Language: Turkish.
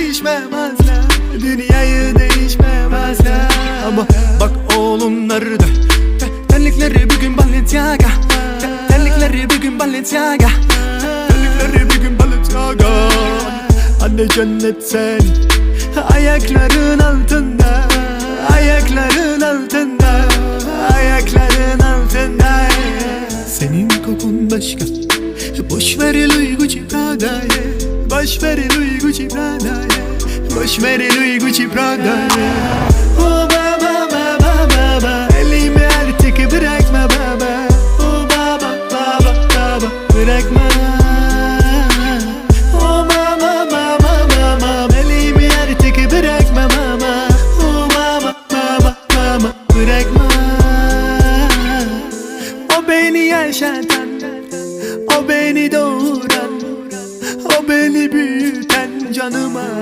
Değişmemezler Dünyayı değişmemezler. Ama bak nerede Te- Terlikleri bir gün Balenciaga. Te- Terlikleri bir gün Balenciaga. Terlikleri bir gün Balenciaga. Anne cennet sen. Ayakların altında. Ayakların altında. Ayakların altında. Senin kokun başka. Boş ver Lasciare lui Gucci Prada yeah. Lasciare lui Gucci Prada yeah. Oh baba baba baba Elimi artık bırakma baba Oh baba baba baba Bırakma Oh mama mama mama Elimi artık bırakma mama Oh mama mama mama Bırakma O beni yaşatan O beni doğ canıma